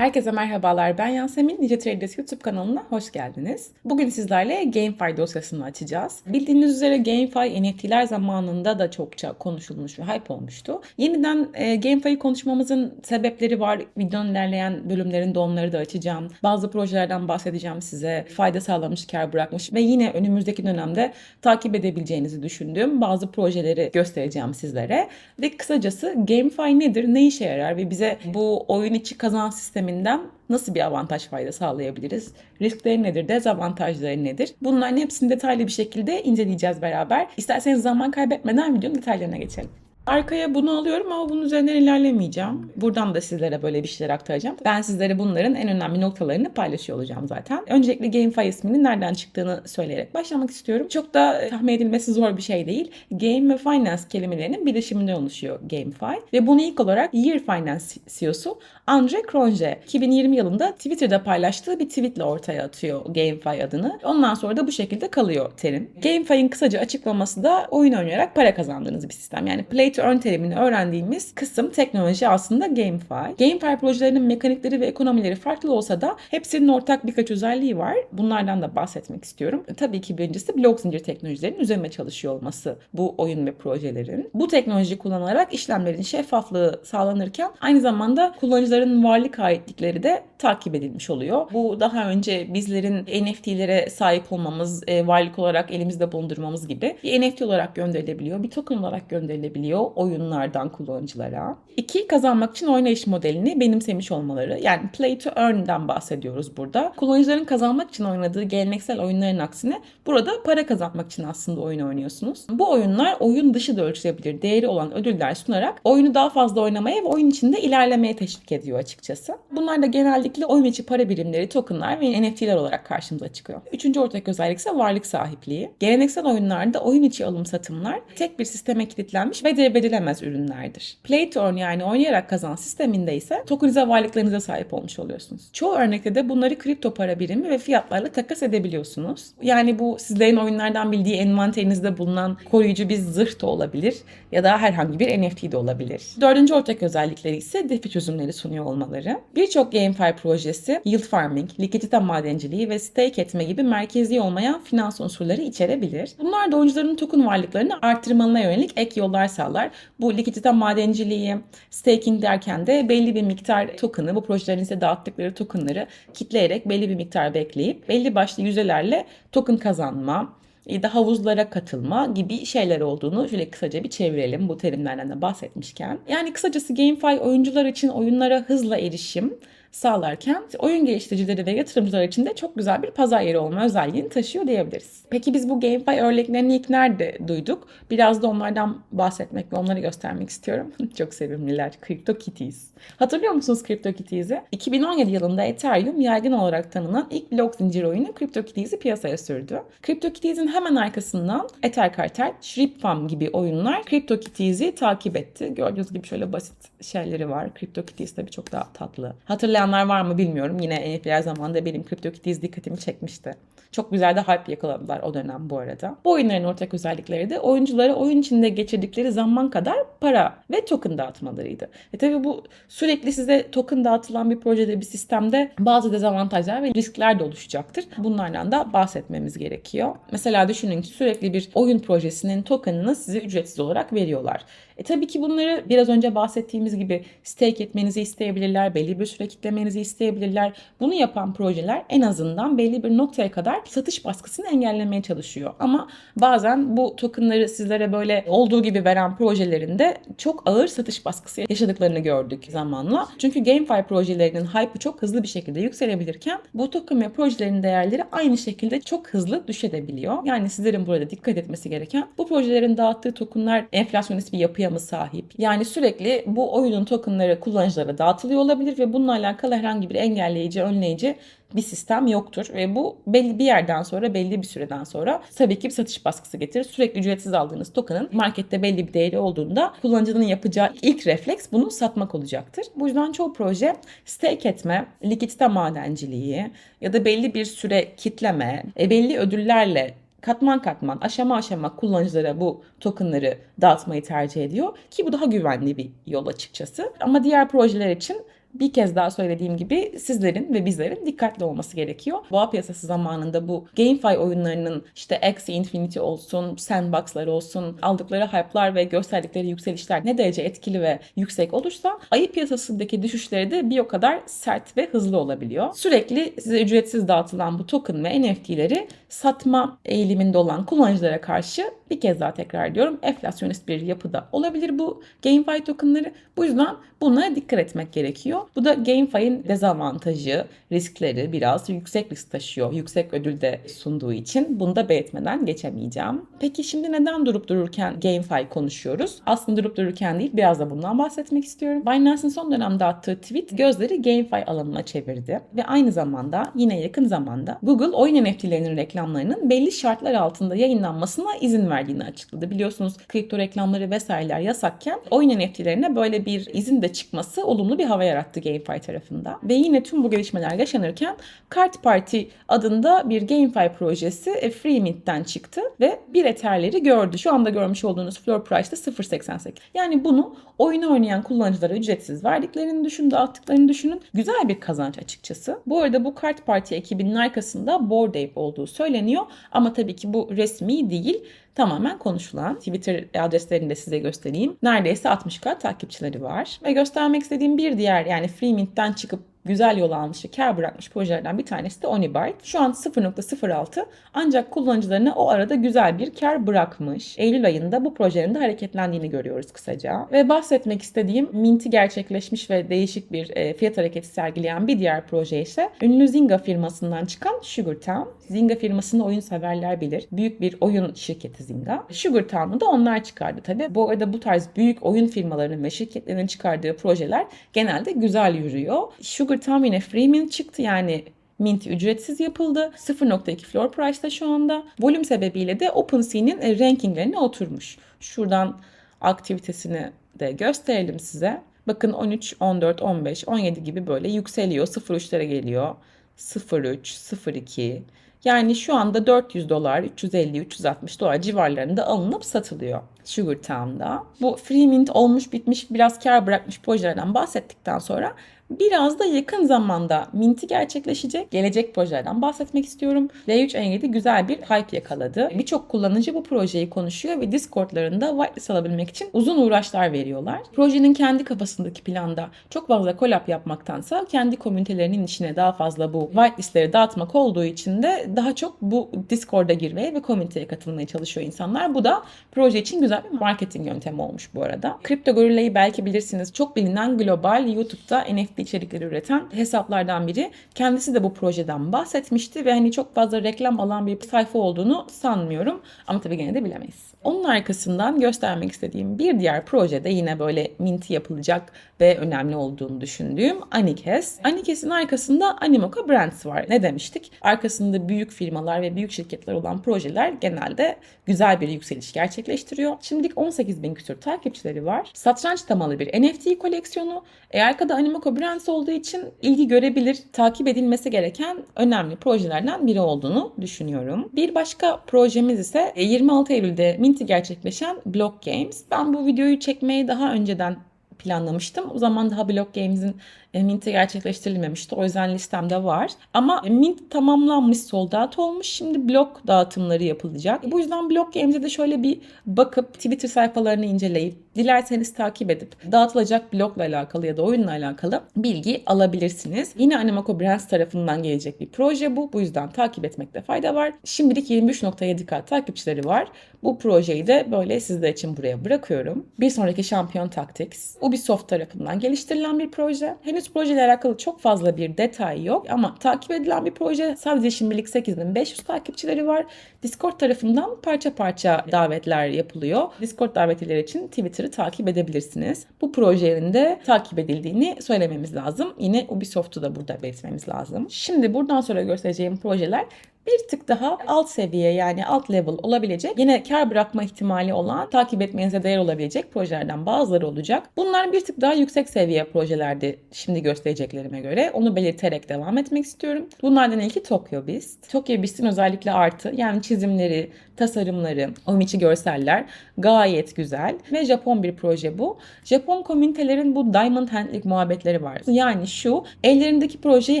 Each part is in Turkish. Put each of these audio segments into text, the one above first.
Herkese merhabalar. Ben Yasemin. Nice Traders YouTube kanalına hoş geldiniz. Bugün sizlerle GameFi dosyasını açacağız. Bildiğiniz üzere GameFi NFT'ler zamanında da çokça konuşulmuş ve hype olmuştu. Yeniden e, GameFi'yi konuşmamızın sebepleri var. Videonun ilerleyen bölümlerinde onları da açacağım. Bazı projelerden bahsedeceğim size. Fayda sağlamış, kar bırakmış ve yine önümüzdeki dönemde takip edebileceğinizi düşündüğüm bazı projeleri göstereceğim sizlere. Ve kısacası GameFi nedir, ne işe yarar ve bize bu oyun içi kazan sisteminden nasıl bir avantaj fayda sağlayabiliriz? Riskleri nedir, dezavantajları nedir? Bunların hepsini detaylı bir şekilde inceleyeceğiz beraber. İsterseniz zaman kaybetmeden videonun detaylarına geçelim. Arkaya bunu alıyorum ama bunun üzerinden ilerlemeyeceğim. Buradan da sizlere böyle bir şeyler aktaracağım. Ben sizlere bunların en önemli noktalarını paylaşıyor olacağım zaten. Öncelikle GameFi isminin nereden çıktığını söyleyerek başlamak istiyorum. Çok da tahmin edilmesi zor bir şey değil. Game ve Finance kelimelerinin birleşiminden oluşuyor GameFi. Ve bunu ilk olarak Year Finance CEO'su Andre Cronje 2020 yılında Twitter'da paylaştığı bir tweetle ortaya atıyor GameFi adını. Ondan sonra da bu şekilde kalıyor terim. GameFi'nin kısaca açıklaması da oyun oynayarak para kazandığınız bir sistem. Yani play to earn terimini öğrendiğimiz kısım teknoloji aslında GameFi. GameFi projelerinin mekanikleri ve ekonomileri farklı olsa da hepsinin ortak birkaç özelliği var. Bunlardan da bahsetmek istiyorum. Tabii ki birincisi blok zincir teknolojilerinin üzerine çalışıyor olması bu oyun ve projelerin. Bu teknoloji kullanılarak işlemlerin şeffaflığı sağlanırken aynı zamanda kullanıcıların varlık aitlikleri de takip edilmiş oluyor. Bu daha önce bizlerin NFT'lere sahip olmamız, e, varlık olarak elimizde bulundurmamız gibi bir NFT olarak gönderilebiliyor, bir token olarak gönderilebiliyor oyunlardan kullanıcılara. İki, kazanmak için oynayış modelini benimsemiş olmaları. Yani play to earn'den bahsediyoruz burada. Kullanıcıların kazanmak için oynadığı geleneksel oyunların aksine burada para kazanmak için aslında oyun oynuyorsunuz. Bu oyunlar oyun dışı da ölçülebilir değeri olan ödüller sunarak oyunu daha fazla oynamaya ve oyun içinde ilerlemeye teşvik ediyor açıkçası. Bunlar da genellikle oyun içi para birimleri, tokenlar ve NFT'ler olarak karşımıza çıkıyor. Üçüncü ortak özellik ise varlık sahipliği. Geleneksel oyunlarda oyun içi alım satımlar tek bir sisteme kilitlenmiş ve devredilemez ürünlerdir. Play to earn yani oynayarak kazan sisteminde ise tokenize varlıklarınıza sahip olmuş oluyorsunuz. Çoğu örnekte de bunları kripto para birimi ve fiyatlarla takas edebiliyorsunuz. Yani bu sizlerin oyunlardan bildiği envanterinizde bulunan koruyucu bir zırh da olabilir ya da herhangi bir NFT de olabilir. Dördüncü ortak özellikleri ise DeFi çözümleri sunuyor olmaları. Birçok GameFi projesi yield farming, likidite madenciliği ve stake etme gibi merkezi olmayan finans unsurları içerebilir. Bunlar da oyuncuların token varlıklarını artırmalarına yönelik ek yollar sağlar. Bu likidite madenciliği, staking derken de belli bir miktar token'ı, bu projelerin size dağıttıkları token'ları kitleyerek belli bir miktar bekleyip belli başlı yüzdelerle token kazanma, ya da havuzlara katılma gibi şeyler olduğunu şöyle kısaca bir çevirelim bu terimlerden de bahsetmişken. Yani kısacası GameFi oyuncular için oyunlara hızla erişim sağlarken oyun geliştiricileri ve yatırımcılar için de çok güzel bir pazar yeri olma özelliğini taşıyor diyebiliriz. Peki biz bu GameFi örneklerini ilk nerede duyduk? Biraz da onlardan bahsetmek ve onları göstermek istiyorum. çok sevimliler. CryptoKitties. Hatırlıyor musunuz CryptoKitties'i? 2017 yılında Ethereum yaygın olarak tanınan ilk blok zincir oyunu CryptoKitties'i piyasaya sürdü. CryptoKitties'in hemen arkasından Ether Cartel, Shrimp Farm gibi oyunlar CryptoKitties'i takip etti. Gördüğünüz gibi şöyle basit şeyleri var. CryptoKitties tabii çok daha tatlı. Hatırlayanlar var mı bilmiyorum. Yine NFT'ler zamanında benim CryptoKitties dikkatimi çekmişti. Çok güzel de hype yakaladılar o dönem bu arada. Bu oyunların ortak özellikleri de oyunculara oyun içinde geçirdikleri zaman kadar para ve token dağıtmalarıydı. E tabi bu sürekli size token dağıtılan bir projede bir sistemde bazı dezavantajlar ve riskler de oluşacaktır. Bunlardan da bahsetmemiz gerekiyor. Mesela düşünün ki sürekli bir oyun projesinin tokenını size ücretsiz olarak veriyorlar. E tabii ki bunları biraz önce bahsettiğimiz gibi stake etmenizi isteyebilirler, belli bir süre kitlemenizi isteyebilirler. Bunu yapan projeler en azından belli bir noktaya kadar satış baskısını engellemeye çalışıyor. Ama bazen bu tokenları sizlere böyle olduğu gibi veren projelerinde çok ağır satış baskısı yaşadıklarını gördük zamanla. Çünkü GameFi projelerinin hype'ı çok hızlı bir şekilde yükselebilirken bu token ve projelerin değerleri aynı şekilde çok hızlı düşebiliyor. Yani sizlerin burada dikkat etmesi gereken bu projelerin dağıttığı tokenlar enflasyonist bir yapıya mı sahip? Yani sürekli bu oyunun tokenları kullanıcılara dağıtılıyor olabilir ve bununla alakalı herhangi bir engelleyici, önleyici bir sistem yoktur ve bu belli bir yerden sonra belli bir süreden sonra tabii ki bir satış baskısı getirir. Sürekli ücretsiz aldığınız token'ın markette belli bir değeri olduğunda kullanıcının yapacağı ilk refleks bunu satmak olacaktır. Bu yüzden çoğu proje stake etme, likidite madenciliği ya da belli bir süre kitleme, e, belli ödüllerle katman katman aşama aşama kullanıcılara bu tokenları dağıtmayı tercih ediyor ki bu daha güvenli bir yol açıkçası. Ama diğer projeler için bir kez daha söylediğim gibi sizlerin ve bizlerin dikkatli olması gerekiyor. Boğa piyasası zamanında bu GameFi oyunlarının işte Axie Infinity olsun, Sandbox'lar olsun, aldıkları hype'lar ve gösterdikleri yükselişler ne derece etkili ve yüksek olursa ayı piyasasındaki düşüşleri de bir o kadar sert ve hızlı olabiliyor. Sürekli size ücretsiz dağıtılan bu token ve NFT'leri satma eğiliminde olan kullanıcılara karşı bir kez daha tekrar ediyorum enflasyonist bir yapıda olabilir bu GameFi tokenları. Bu yüzden bunlara dikkat etmek gerekiyor. Bu da GameFi'nin dezavantajı, riskleri biraz yüksek risk taşıyor. Yüksek ödül de sunduğu için bunu da belirtmeden geçemeyeceğim. Peki şimdi neden durup dururken GameFi konuşuyoruz? Aslında durup dururken değil biraz da bundan bahsetmek istiyorum. Binance'ın son dönemde attığı tweet gözleri GameFi alanına çevirdi. Ve aynı zamanda yine yakın zamanda Google oyun NFT'lerinin reklamlarının belli şartlar altında yayınlanmasına izin verdiğini açıkladı. Biliyorsunuz kripto reklamları vesaireler yasakken oyun NFT'lerine böyle bir izin de çıkması olumlu bir hava yarattı GameFi tarafında. Ve yine tüm bu gelişmeler yaşanırken Kart Party adında bir GameFi projesi e, Free Mint'ten çıktı ve bir Ether'leri gördü. Şu anda görmüş olduğunuz floor price de 0.88. Yani bunu oyunu oynayan kullanıcılara ücretsiz verdiklerini düşünün, dağıttıklarını düşünün. Güzel bir kazanç açıkçası. Bu arada bu Kart Party ekibinin arkasında Bored Ape olduğu söyleniyor. Ama tabii ki bu resmi değil tamamen konuşulan. Twitter adreslerini de size göstereyim. Neredeyse 60k takipçileri var. Ve göstermek istediğim bir diğer yani Freemint'ten çıkıp güzel yol almış ve kar bırakmış projelerden bir tanesi de Onibyte. Şu an 0.06 ancak kullanıcılarına o arada güzel bir kar bırakmış. Eylül ayında bu projenin de hareketlendiğini görüyoruz kısaca. Ve bahsetmek istediğim minti gerçekleşmiş ve değişik bir e, fiyat hareketi sergileyen bir diğer proje ise ünlü Zynga firmasından çıkan Sugar Town. Zynga firmasını oyun severler bilir. Büyük bir oyun şirketi Zynga. Sugar Town'u da onlar çıkardı tabi. Bu arada bu tarz büyük oyun firmalarının ve şirketlerinin çıkardığı projeler genelde güzel yürüyor. Sugar Town yine free mint çıktı yani Mint ücretsiz yapıldı. 0.2 floor price'da şu anda. Volüm sebebiyle de OpenSea'nin rankinglerine oturmuş. Şuradan aktivitesini de gösterelim size. Bakın 13, 14, 15, 17 gibi böyle yükseliyor. 0.3'lere geliyor. 0.3, 0.2. Yani şu anda 400 dolar, 350, 360 dolar civarlarında alınıp satılıyor Sugar Town'da. Bu free mint olmuş bitmiş biraz kar bırakmış projelerden bahsettikten sonra Biraz da yakın zamanda minti gerçekleşecek gelecek projelerden bahsetmek istiyorum. L3N7 güzel bir hype yakaladı. Birçok kullanıcı bu projeyi konuşuyor ve Discord'larında whitelist alabilmek için uzun uğraşlar veriyorlar. Projenin kendi kafasındaki planda çok fazla collab yapmaktansa kendi komünitelerinin içine daha fazla bu whitelistleri dağıtmak olduğu için de daha çok bu Discord'a girmeye ve komüniteye katılmaya çalışıyor insanlar. Bu da proje için güzel bir marketing yöntemi olmuş bu arada. Crypto Gorilla'yı belki bilirsiniz. Çok bilinen global YouTube'da NFT içerikleri üreten hesaplardan biri. Kendisi de bu projeden bahsetmişti ve hani çok fazla reklam alan bir sayfa olduğunu sanmıyorum. Ama tabii gene de bilemeyiz. Onun arkasından göstermek istediğim bir diğer projede yine böyle minti yapılacak ve önemli olduğunu düşündüğüm Anikes. Anikes'in arkasında Animoca Brands var. Ne demiştik? Arkasında büyük firmalar ve büyük şirketler olan projeler genelde güzel bir yükseliş gerçekleştiriyor. Şimdilik 18 bin küsur takipçileri var. Satranç temalı bir NFT koleksiyonu. E arkada Animoca Brands olduğu için ilgi görebilir, takip edilmesi gereken önemli projelerden biri olduğunu düşünüyorum. Bir başka projemiz ise 26 Eylül'de Minty gerçekleşen Block Games. Ben bu videoyu çekmeyi daha önceden planlamıştım. O zaman daha Block Games'in e, Mint'i gerçekleştirilmemişti. O yüzden listemde var. Ama Mint tamamlanmış, sold out olmuş. Şimdi blok dağıtımları yapılacak. Bu yüzden Block Games'e de şöyle bir bakıp Twitter sayfalarını inceleyip dilerseniz takip edip dağıtılacak blokla alakalı ya da oyunla alakalı bilgi alabilirsiniz. Yine Animaco Brands tarafından gelecek bir proje bu. Bu yüzden takip etmekte fayda var. Şimdilik 23.7k takipçileri var. Bu projeyi de böyle sizler için buraya bırakıyorum. Bir sonraki Champion Tactics Ubisoft tarafından geliştirilen bir proje. Henüz projeyle alakalı çok fazla bir detay yok ama takip edilen bir proje sadece şimdilik 8500 takipçileri var. Discord tarafından parça parça davetler yapılıyor. Discord davetleri için Twitter'ı takip edebilirsiniz. Bu projenin de takip edildiğini söylememiz lazım. Yine Ubisoft'u da burada belirtmemiz lazım. Şimdi buradan sonra göstereceğim projeler bir tık daha alt seviye yani alt level olabilecek yine kar bırakma ihtimali olan takip etmenize değer olabilecek projelerden bazıları olacak. Bunlar bir tık daha yüksek seviye projelerdi şimdi göstereceklerime göre. Onu belirterek devam etmek istiyorum. Bunlardan ilki Tokyo Beast. Tokyo Beast'in özellikle artı yani çizimleri, tasarımları, o içi görseller gayet güzel ve Japon bir proje bu. Japon komünitelerin bu diamond handling muhabbetleri var. Yani şu ellerindeki projeyi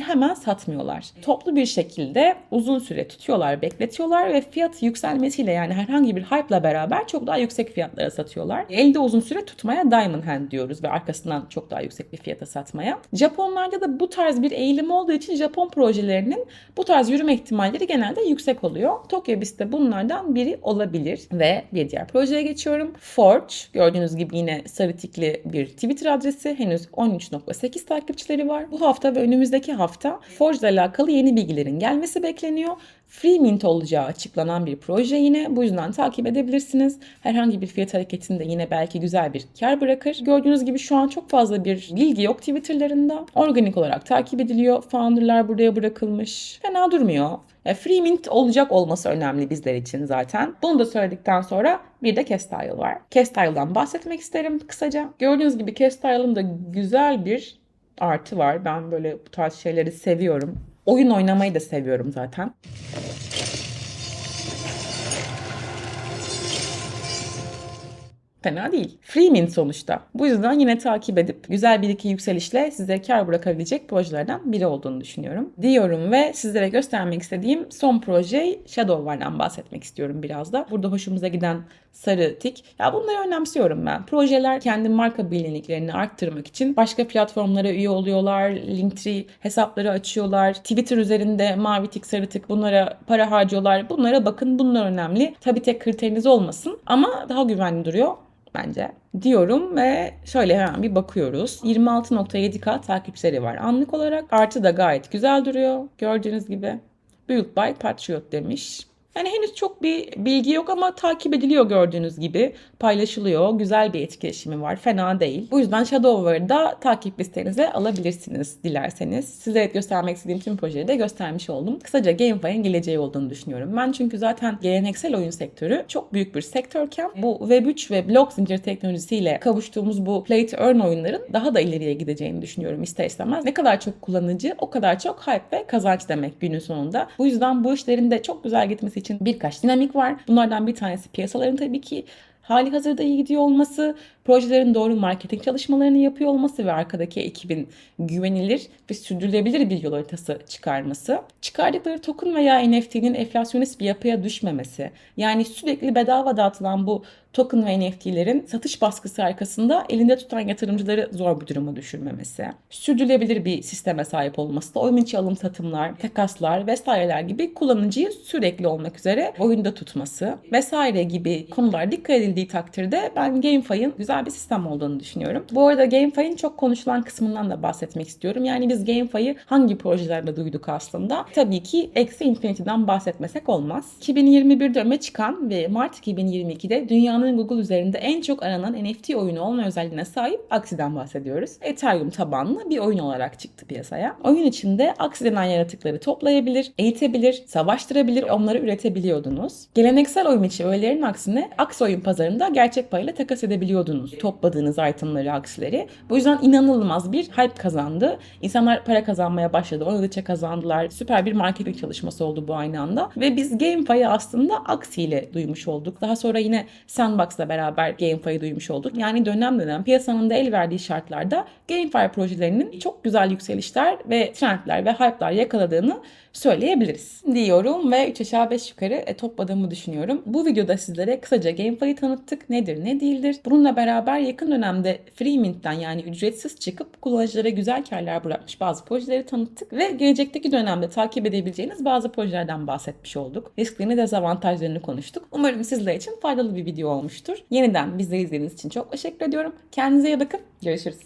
hemen satmıyorlar. Toplu bir şekilde uzun süre tutuyorlar, bekletiyorlar ve fiyat yükselmesiyle yani herhangi bir hype'la beraber çok daha yüksek fiyatlara satıyorlar. Elde uzun süre tutmaya diamond hand diyoruz ve arkasından çok daha yüksek bir fiyata satmaya. Japonlarda da bu tarz bir eğilim olduğu için Japon projelerinin bu tarz yürüme ihtimalleri genelde yüksek oluyor. Tokyo Biz de bunlardan biri olabilir ve bir diğer projeye geçiyorum. Forge gördüğünüz gibi yine sarı tikli bir Twitter adresi. Henüz 13.8 takipçileri var. Bu hafta ve önümüzdeki hafta Forge ile alakalı yeni bilgilerin gelmesi bekleniyor. Free Mint olacağı açıklanan bir proje yine. Bu yüzden takip edebilirsiniz. Herhangi bir fiyat hareketinde yine belki güzel bir kar bırakır. Gördüğünüz gibi şu an çok fazla bir bilgi yok Twitter'larında. Organik olarak takip ediliyor. Founder'lar buraya bırakılmış. Fena durmuyor. Ya free mint olacak olması önemli bizler için zaten. Bunu da söyledikten sonra bir de Castile var. Castile'dan bahsetmek isterim kısaca. Gördüğünüz gibi Castile'ın da güzel bir artı var. Ben böyle bu tarz şeyleri seviyorum. Oyun oynamayı da seviyorum zaten. Fena değil. Free mint sonuçta. Bu yüzden yine takip edip güzel bir iki yükselişle size kar bırakabilecek projelerden biri olduğunu düşünüyorum. Diyorum ve sizlere göstermek istediğim son proje Shadowwar'dan bahsetmek istiyorum biraz da. Burada hoşumuza giden sarı tik. Ya bunları önemsiyorum ben. Projeler kendi marka bilinirliklerini arttırmak için başka platformlara üye oluyorlar. Linktree hesapları açıyorlar. Twitter üzerinde mavi tik sarı tik bunlara para harcıyorlar. Bunlara bakın bunlar önemli. Tabii tek kriteriniz olmasın ama daha güvenli duruyor bence diyorum ve şöyle hemen bir bakıyoruz. 26.7k takipçileri var anlık olarak. Artı da gayet güzel duruyor. Gördüğünüz gibi. Build by Patriot demiş. Yani henüz çok bir bilgi yok ama takip ediliyor gördüğünüz gibi. Paylaşılıyor. Güzel bir etkileşimi var. Fena değil. Bu yüzden Shadowver'ı da takip listenize alabilirsiniz dilerseniz. Size göstermek istediğim tüm projeyi de göstermiş oldum. Kısaca GameFi'nin geleceği olduğunu düşünüyorum. Ben çünkü zaten geleneksel oyun sektörü çok büyük bir sektörken bu Web3 ve blok zincir teknolojisiyle kavuştuğumuz bu play to earn oyunların daha da ileriye gideceğini düşünüyorum ister istemez. Ne kadar çok kullanıcı o kadar çok hype ve kazanç demek günün sonunda. Bu yüzden bu işlerin de çok güzel gitmesi için birkaç dinamik var. Bunlardan bir tanesi piyasaların tabii ki hali hazırda iyi gidiyor olması, projelerin doğru marketing çalışmalarını yapıyor olması ve arkadaki ekibin güvenilir ve sürdürülebilir bir yol haritası çıkarması. Çıkardıkları token veya NFT'nin enflasyonist bir yapıya düşmemesi. Yani sürekli bedava dağıtılan bu token ve NFT'lerin satış baskısı arkasında elinde tutan yatırımcıları zor bir duruma düşürmemesi. Sürdürülebilir bir sisteme sahip olması oyun içi alım satımlar, takaslar vesaireler gibi kullanıcıyı sürekli olmak üzere oyunda tutması vesaire gibi konular dikkat edildiği takdirde ben GameFi'nin güzel bir sistem olduğunu düşünüyorum. Bu arada GameFi'nin çok konuşulan kısmından da bahsetmek istiyorum. Yani biz GameFi'yi hangi projelerde duyduk aslında? Tabii ki Eksi Infinity'den bahsetmesek olmaz. 2021'de öne çıkan ve Mart 2022'de dünyanın Google üzerinde en çok aranan NFT oyunu olma özelliğine sahip Axi'den bahsediyoruz. Ethereum tabanlı bir oyun olarak çıktı piyasaya. Oyun içinde Axie denen yaratıkları toplayabilir, eğitebilir, savaştırabilir, onları üretebiliyordunuz. Geleneksel oyun içi öğelerin aksine Axie oyun pazarında gerçek parayla takas edebiliyordunuz topladığınız itemları, aksileri. Bu yüzden inanılmaz bir hype kazandı. İnsanlar para kazanmaya başladı. Oynadıkça kazandılar. Süper bir marketing çalışması oldu bu aynı anda. Ve biz GameFi'yi aslında Axie ile duymuş olduk. Daha sonra yine Sandbox'la beraber GameFi'yi duymuş olduk. Yani dönem dönem piyasanın da el verdiği şartlarda GameFi projelerinin çok güzel yükselişler ve trendler ve hype'lar yakaladığını söyleyebiliriz diyorum ve 3 aşağı 5 yukarı e, topladığımı düşünüyorum. Bu videoda sizlere kısaca GameFi'yi tanıttık. Nedir, ne değildir? Bununla beraber yakın dönemde Free Mint'ten yani ücretsiz çıkıp kullanıcılara güzel karlar bırakmış bazı projeleri tanıttık ve gelecekteki dönemde takip edebileceğiniz bazı projelerden bahsetmiş olduk. Risklerini, dezavantajlarını konuştuk. Umarım sizler için faydalı bir video olmuştur. Yeniden bizleri izlediğiniz için çok teşekkür ediyorum. Kendinize iyi bakın. Görüşürüz.